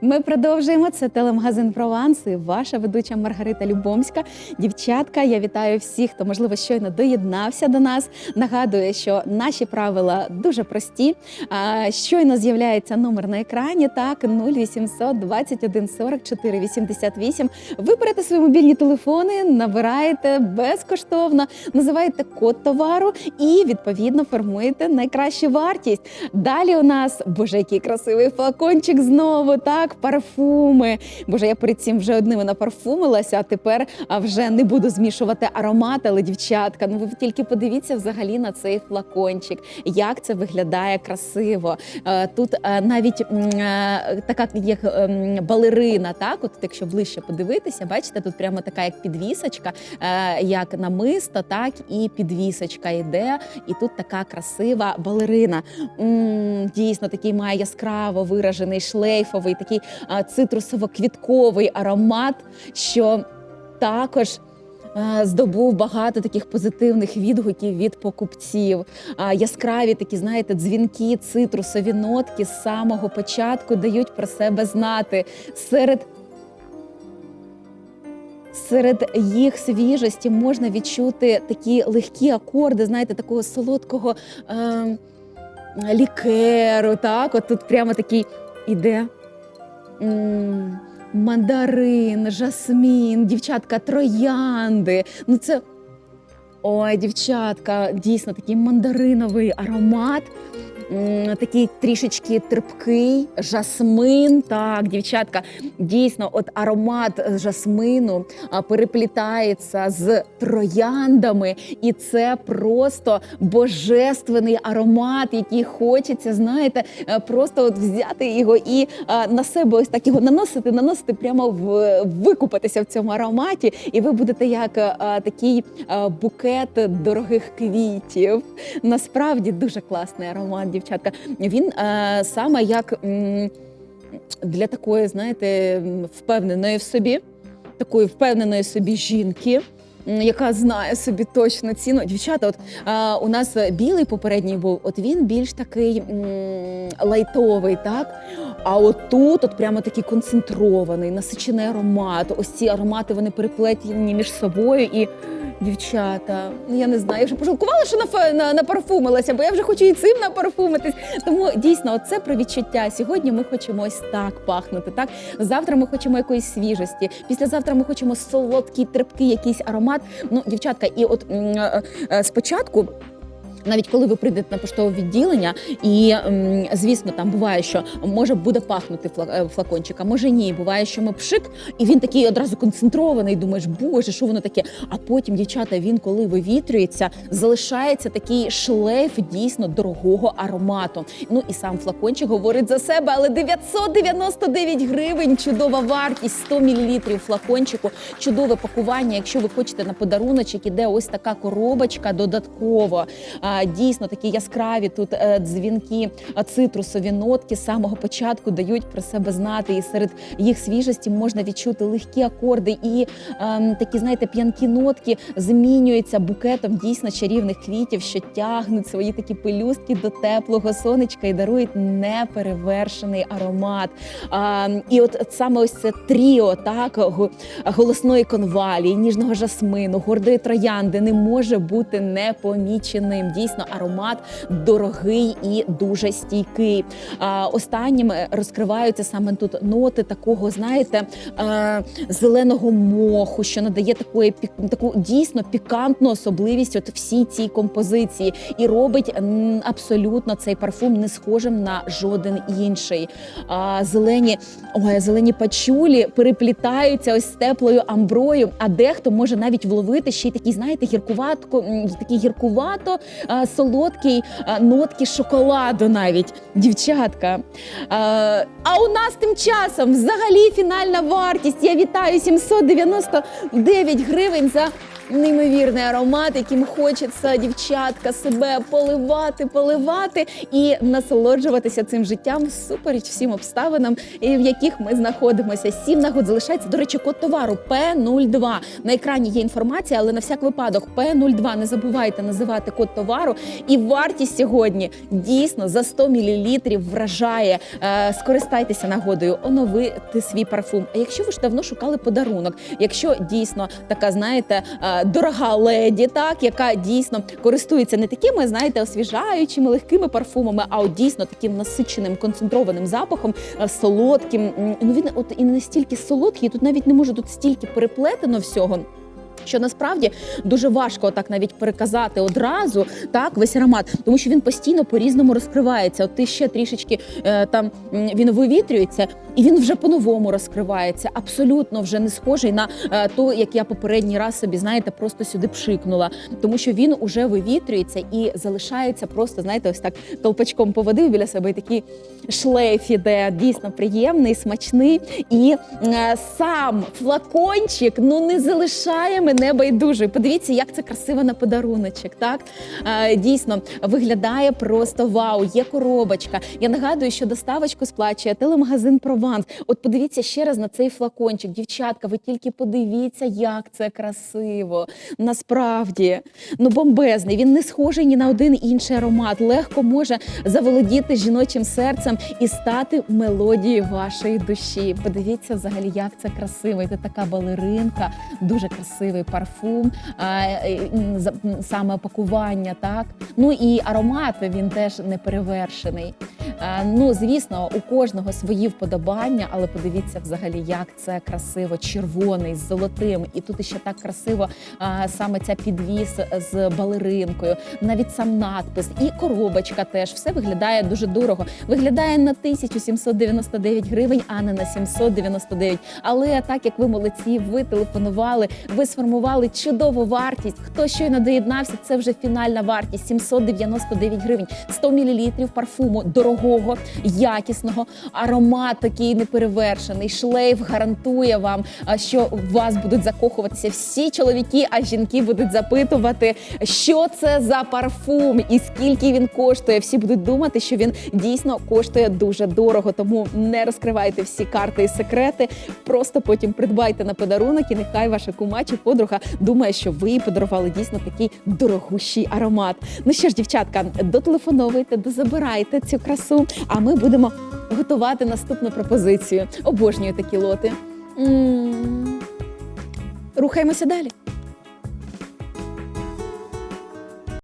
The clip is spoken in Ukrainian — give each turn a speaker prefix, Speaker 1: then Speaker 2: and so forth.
Speaker 1: Ми продовжуємо. Це телемагазин Прованс ваша ведуча Маргарита Любомська. Дівчатка, я вітаю всіх, хто можливо щойно доєднався до нас. Нагадую, що наші правила дуже прості. А, Щойно з'являється номер на екрані. Так, 0800 21 44 88. Ви берете свої мобільні телефони, набираєте безкоштовно, називаєте код товару і відповідно формуєте найкращу вартість. Далі у нас боже, який красивий флакончик знову. Так, парфуми. Боже, я перед цим вже одними напарфумилася, а тепер вже не буду змішувати аромат, але дівчатка. Ну ви тільки подивіться взагалі на цей флакончик, як це виглядає красиво. Е, Тут е, навіть е, така як ем, балерина, так, от якщо ближче подивитися, бачите, тут прямо така як підвісочка, як намисто, так і підвісочка йде, і тут така красива балерина. Дійсно, такий має яскраво виражений шлейфовий, такий а, цитрусово-квітковий аромат, що також. Здобув багато таких позитивних відгуків від покупців. Яскраві такі, знаєте, дзвінки, цитрусові нотки з самого початку дають про себе знати. Серед Серед їх свіжості можна відчути такі легкі акорди, знаєте, такого солодкого е, лікеру. Так, от тут прямо такий іде. Мандарин, жасмін, дівчатка, троянди. Ну це ой, дівчатка, дійсно такий мандариновий аромат. Такий трішечки терпкий, жасмин. Так, дівчатка, дійсно, от аромат жасмину переплітається з трояндами, і це просто божественний аромат, який хочеться, знаєте, е, просто от взяти його і на себе ось так його наносити, наносити прямо в викупатися в цьому ароматі, і ви будете як е, такий букет дорогих квітів. Насправді дуже класний аромат, дівчатка. Він е, саме як м, для такої, знаєте, впевненої в собі, такої впевненої собі жінки. Яка знає собі точно ціну. Дівчата, от а, у нас білий попередній був, от він більш такий м, лайтовий, так? А от тут от прямо такий концентрований, насичений аромат. Ось ці аромати вони переплетені між собою. І дівчата, ну я не знаю, я вже пожалкувала, що напарфумилася, бо я вже хочу і цим напарфумитись. Тому дійсно, це про відчуття. Сьогодні ми хочемо ось так пахнути. Так завтра ми хочемо якоїсь свіжості. Післязавтра ми хочемо солодкий, терпкий якийсь аромат. Ну, дівчатка, і от е, е, спочатку. Навіть коли ви прийдете на поштове відділення, і звісно, там буває, що може буде пахнути е, флакончик, а може ні. Буває, що ми пшик, і він такий одразу концентрований. Думаєш, боже, що воно таке? А потім, дівчата, він коли вивітрюється, залишається такий шлейф дійсно дорогого аромату. Ну і сам флакончик говорить за себе, але 999 гривень. Чудова вартість, 100 мл флакончику, чудове пакування. Якщо ви хочете на подаруночок, іде ось така коробочка додатково. Дійсно, такі яскраві тут е, дзвінки, цитрусові нотки з самого початку дають про себе знати. І серед їх свіжості можна відчути легкі акорди і ем, такі, знаєте, п'янкі нотки змінюються букетом дійсно чарівних квітів, що тягнуть свої такі пелюстки до теплого сонечка і дарують неперевершений аромат. І от саме ось це тріо, так голосної конвалії, ніжного жасмину, гордої троянди не може бути непоміченим. Дійсно, аромат дорогий і дуже стійкий. А, останнім е, розкриваються саме тут ноти такого, знаєте, е, зеленого моху, що надає такої таку дійсно пікантну особливість от всій цій композиції, і робить абсолютно цей парфум не схожим на жоден інший. Зелені, ой, зелені пачулі переплітаються ось з теплою амброю, а дехто може навіть вловити ще й такий, знаєте, гіркуватко, такий гіркувато а, солодкий нотки шоколаду навіть дівчатка. А, у нас тим часом взагалі фінальна вартість. Я вітаю 799 гривень за неймовірний аромат, яким хочеться дівчатка себе поливати, поливати і насолоджуватися цим життям всупереч всім обставинам, в яких ми знаходимося. Сім нагод залишається. До речі, код товару П02. На екрані є інформація, але на всяк випадок П02. Не забувайте називати код товару. І вартість сьогодні дійсно за 100 мл вражає. Е, Скористайтеся нагодою, оновити свій парфум. А якщо ви ж давно шукали подарунок, якщо дійсно така, знаєте, е, дорога леді, так яка дійсно користується не такими, знаєте, освіжаючими легкими парфумами, а от дійсно таким насиченим концентрованим запахом, е, солодким. Ну він от і не настільки солодкий, тут навіть не може тут стільки переплетено всього. Що насправді дуже важко так навіть переказати одразу так весь аромат, тому що він постійно по-різному розкривається. От ти ще трішечки е, там він вивітрюється, і він вже по-новому розкривається. Абсолютно вже не схожий на е, то, як я попередній раз собі знаєте, просто сюди пшикнула, тому що він уже вивітрюється і залишається просто, знаєте, ось так колпачком поводив біля себе і такий шлейф іде дійсно приємний, смачний. І е, сам флакончик ну не залишає мене байдужою. Подивіться, як це красиво на подаруночок. Так дійсно виглядає просто вау. Є коробочка. Я нагадую, що доставочку сплачує телемагазин Прованс. От подивіться ще раз на цей флакончик. Дівчатка, ви тільки подивіться, як це красиво. Насправді, ну бомбезний. Він не схожий ні на один інший аромат. Легко може заволодіти жіночим серцем і стати мелодією вашої душі. Подивіться взагалі, як це красиво. І це така балеринка, дуже красивий парфум, а, е, м, за- м, саме пакування, так. Ну і аромат він теж не перевершений. А, Ну, звісно, у кожного свої вподобання, але подивіться взагалі, як це красиво, червоний з золотим. І тут ще так красиво а, саме ця підвіс з балеринкою, навіть сам надпис і коробочка теж все виглядає дуже дорого. Виглядає на 1799 гривень, а не на 799. Але так як ви молодці, ви телефонували, ви сформували чудову вартість. Хто щойно доєднався, це вже фінальна вартість 799 гривень. 100 мл парфуму дорогого, якісного, аромат такий неперевершений. Шлейф гарантує вам, що в вас будуть закохуватися всі чоловіки, а жінки будуть запитувати, що це за парфум і скільки він коштує. Всі будуть думати, що він дійсно коштує дуже дорого. Тому не розкривайте всі карти і секрети. Просто потім придбайте на подарунок, і нехай ваша кума чи подруга думає, що ви подарували дійсно такий дорогущий аромат. Ну що ж, дівчатка, дотелефоновуйте, дозабирайте цю красу. А ми будемо готувати наступну пропозицію. Обожнюю такі лоти. М. Рухаємося далі.